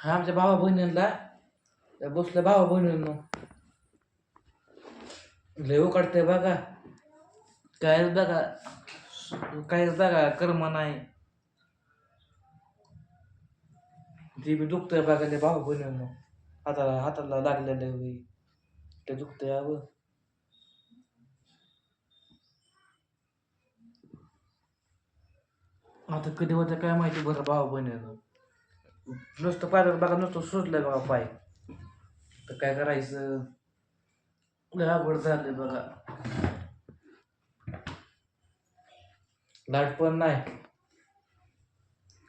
हा आमच्या भावा बहिणीला बसल्या भावा बहिणींनो लय उकाडते बघा. कायच बघा कायच बघा कर्म नाही. ती बी दुखतंय बघा ते भावा बहिणींनो. हाताला हाताला लागलेलं होई ते दुखतंय अव आता कधी होतं काय माहिती बरं भावा बहिणींनो. नुसतं पाय बघा नुसतं सुजलंय बघा पाय. तर काय करायचं? अवघड झालंय बघा. लाइट पण नाही.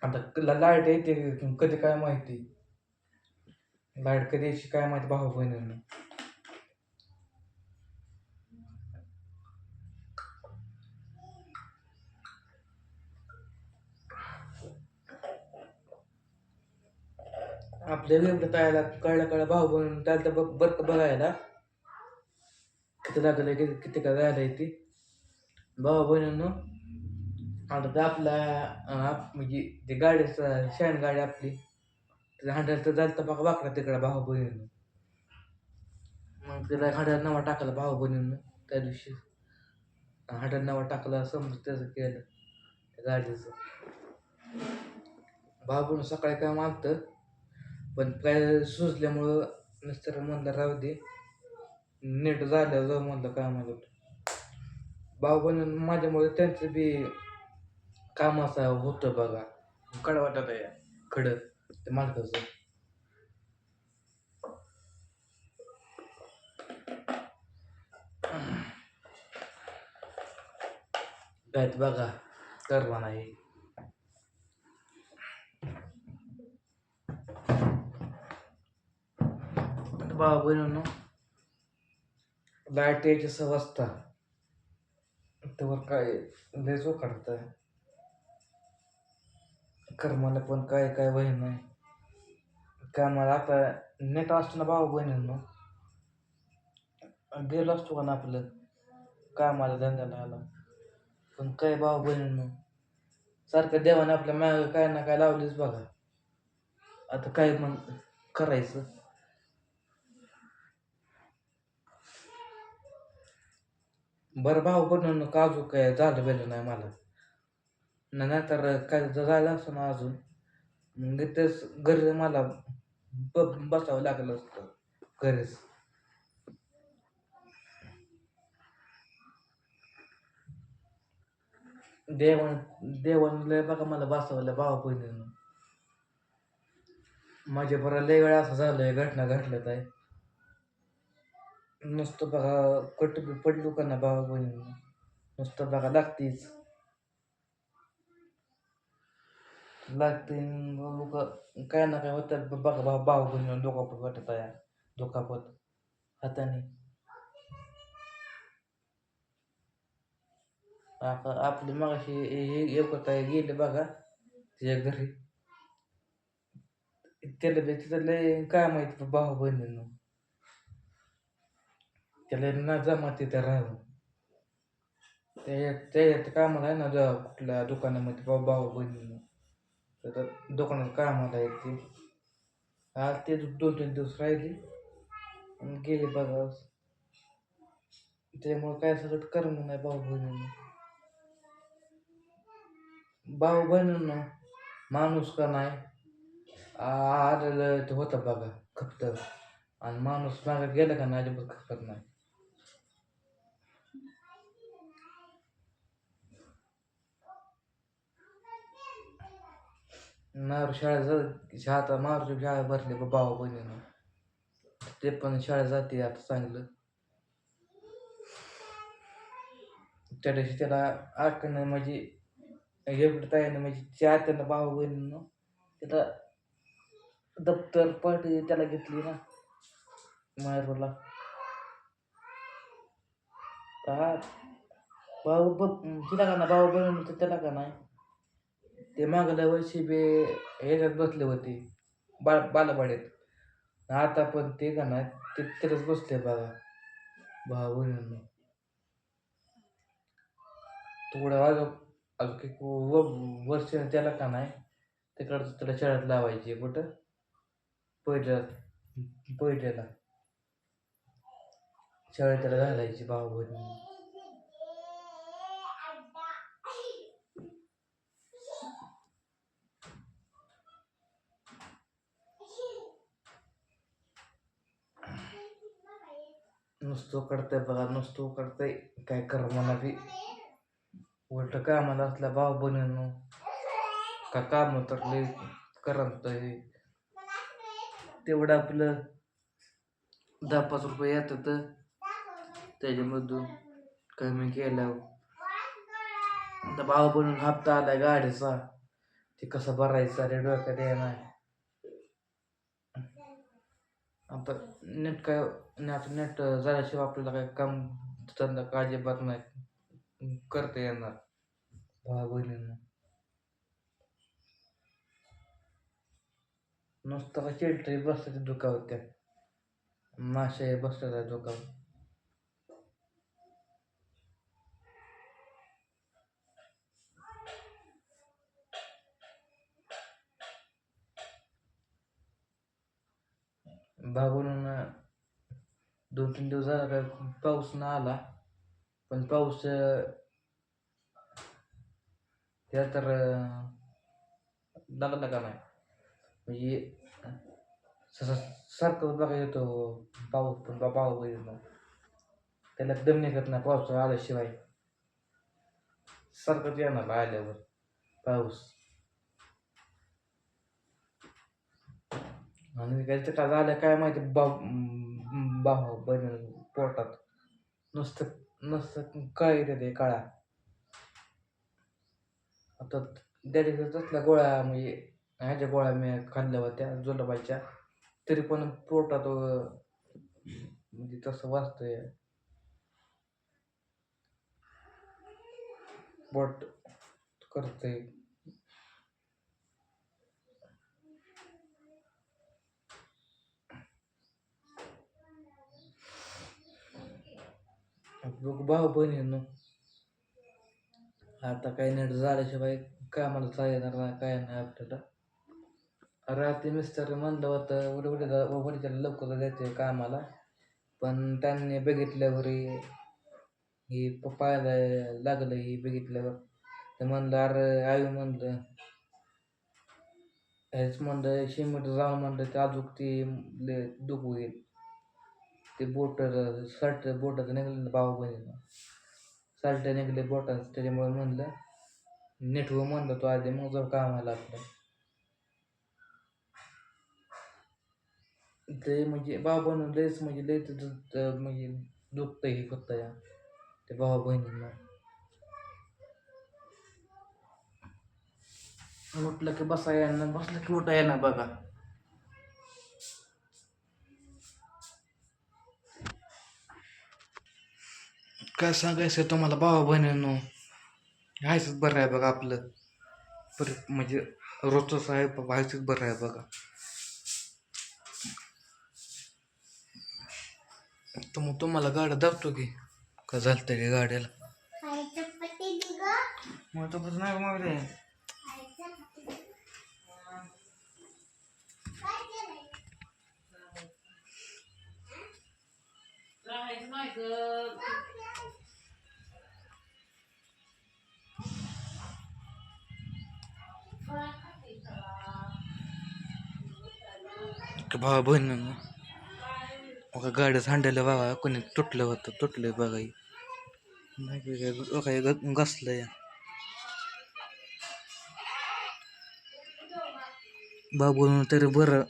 आता लाइट येते कधी काय माहिती? लाइट कधी यायची काय माहिती भाऊ बहिणींना. आपल्या एवढं तयाला कळलं कळलं. भाऊ बहीण त्याला तर बघ बरं का बघायला. किती लागलं किती किती काय जायला येते भाऊ बहिणींनो आता तर आपल्या आप- म्हणजे ते गाडीचं शाईन गाडी आपली. त्याच्या हंड्रेड तर जायला तर बघा वाकडा तिकडे भाऊ बहिणीनं. मग तिला हंड्रेड नावा टाकलं भाऊ बहिणीनं त्या दिवशी. हंड्रेड नावा टाकलं समज त्याचं केलं त्या गाडीचं. भाऊ बहिणी सकाळी काय मागतं पण काय सुचल्यामुळं मिस्टर म्हणलं राहू दे. नीट झालं जाऊ म्हणलं काय म्हणलं भाऊ बहिण माझ्यामुळे त्यांचं बी काम असं होतं बघा. कड वाटत आहे. खडं ते मालकाचं बघा करवा नाही भाऊ बहिणींनो. लाइट यायची सवस्था. त्यावर काय लय जो काढताय कर्माला पण काय काय वही नाही. कामाला आता नेट असताना ना भाऊ बहिणींनो. गेलो असतो का ना आपलं? कामाला धंद्याला आला. पण काय भाऊ बहिणींनो? सारखं देवाने आपल्या माग काय ना काय लावलीच बघा. आता काय मग करायचं? बरं भाऊ का अजून काय झालं बेलं नाही मला. न नाहीतर काय जर झालं असतं ना अजून. मग तेच घरी मला ब बसावं लागलं असतं घरीच. देवान देवान लय बघा मला बसवलं भावा बहिणीनं. माझ्या बरं लय वेळा असं झालंय घटना घडलं आहे. नुसतं बघा कट पडलो का ना भावा बहिणी? नुसतं बघा लागतेच. लागते लोक काय ना काय होतं. बघा भाऊ भाऊ बहिणी दुखापत वाटत आहे. दुखापत हाताने. आता आपली एक एकत आहे गेले बघा. तिच्या घरी. त्याला बी तिथं लय काय माहिती भाऊ बहिणीनं. त्याला ना जमा तिथे राहून. त्या त्या कामाला आहे ना जा कुठल्या दुकानामध्ये भाऊ भाऊ बहिणी तर दुकानात कामाला येते आज ते दोन तीन दिवस राहिली. आणि गेले बघा. त्यामुळं काय सगळं करम नाही भाऊ बहिणीनं. भाऊ बहिणीनं माणूस का नाही? आलेलं ते होतं बघा खपत आणि माणूस मागे गेला का नाही अजिबात खपत नाही. मारू शाळेत आता मारूची शाळा भरली बा भावा बहिणीनं. ते पण शाळा जाते आता चांगलं. त्या दिवशी त्याला आठवणं म्हणजे एवढं तयार म्हणजे त्या त्यांना भावा बहिणीनं त्याला दप्तर पाठी त्याला घेतली ना मायरूला हा भाऊ बघ तिला का ना भाऊ बहिणी तर त्याला का नाही? ते मागल्या वर्षी बे ह्याच्यात बसले होते बा बालवाडीत आता पण ते का नाही ते तिथंच बसले बघा भाऊ बहिणींनो थोडं अजून अजून व वर्ष त्याला का नाही तिकडचं त्याला शाळेत लावायची कुठं? पहिल्या पहिल्याला. शाळेत त्याला घालायची भाऊ बहिणी नुसतं करताय बघा नुसतं करताय. काय कर मला बी उलट कामाला असल्या भाव बनेन का काम तर लई करतय. तेवढं आपलं दहा पाच रुपये येतात. त्याच्यामधून कमी केल्यावर. आता भाऊ बनून हप्ता आलाय गाडीचा. ते कसं भरायचं रे डोक्यात येणार. आता नेट काय नेट नेट झाल्याशिवाय आपल्याला काय काम धंदा काळजी बात नाही. करता येणार. भाऊ बहिणींना. नुसतं का चिलटरी बसतात दुखावत त्या. मासे बसतात दुखावत भागून दोन तीन दिवस झाला काय पाऊस ना आला. पण पाऊस त्या तर लागला का नाही? म्हणजे सारखं बघा येतो पाऊस पण बा- पाऊस येतो त्याला दम निघत नाही पाऊस आल्याशिवाय. सारखंच येणार आल्यावर पाऊस. आणि काय का झालं काय माहिती बा भावा बन पोटात. नुसतं नुसतं काय ते काळा. आता डॅडीच्या तसल्या गोळ्या म्हणजे ह्याच्या गोळ्या मी खाल्ल्या होत्या जुलाबाईच्या. तरी पण पोटात म्हणजे तसं वाचतंय. पोट करतंय. बघ भाऊ बहिणींनो आता काही नीट झाल्याशिवाय कामाला येणार नाही काय नाही आपल्याला. रात्री मिस्टर म्हणलं होतं उडे उडे वडीच्याला लवकर जायचं कामाला. पण त्यांनी बघितल्यावर हे पाहायला लागलं हे बघितल्यावर. तर म्हणलं अरे आई म्हणलं हेच म्हणलं शिमिट जाऊन म्हणलं ते अजून ते दुखू येईल होईल. ते बोट शर्ट बोटाचं निघालं ना भाऊ बहिणीनं. साल्ट निघले बोटाचं त्याच्यामुळे म्हणलं नीट हो म्हणलं तो आधी मग जर कामाला आपलं. ते म्हणजे भाऊ लयच म्हणजे लय तर म्हणजे दुखतं हे फक्त या ते भाऊ बहिणींना. उठलं की बसा यांना बसलं की उठा येणार बघा. काय सांगायचं तुम्हाला? भावा बहिणींनो हायचंच बरं आहे बघा आपलं. पर म्हणजे रोजच आहे व्हायचंच बरं आहे बघा. तर मग तुम्हाला गाड्या दाबतो की का झालं की गाड्याला? मग तो कसं नाही मग भावा बहिणींनो बघा गाड्याच हांड्याला बघा कोणी तुटलं होतं तुटलं बघा हे. नाही काय ग- घसलं या बाबू तरी बरं.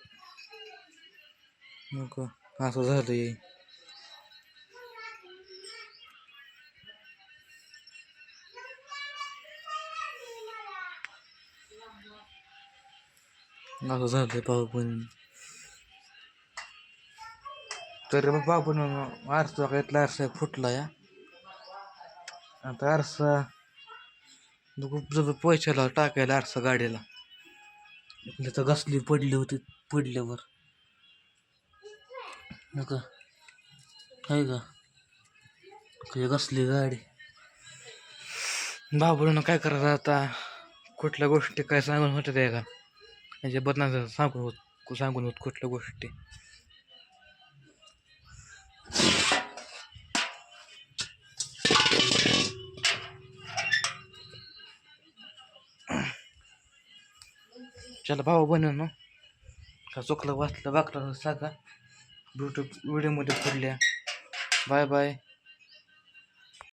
नको असं झालं आहे असं झालं भाऊ पण तरी मग बाबून आरसा घेतला आरसा फुटला या. आता आरसा खूप जबर पैशाला टाकायला आरसा गाडीला. तर घसली पडली होती पडल्यावर. का? का? घसली गाडी. बाबूनं काय करायचं आता? कुठल्या गोष्टी काय सांगून होत्या त्या का? म्हणजे बदनाम सांगून होत सांगून होत कुठल्या गोष्टी? ज्याला भावा बनव ना. का चुकलं वाचलं वाकलं सांगा. ब्युट्यूब व्हिडिओमध्ये पडल्या. Bye bye.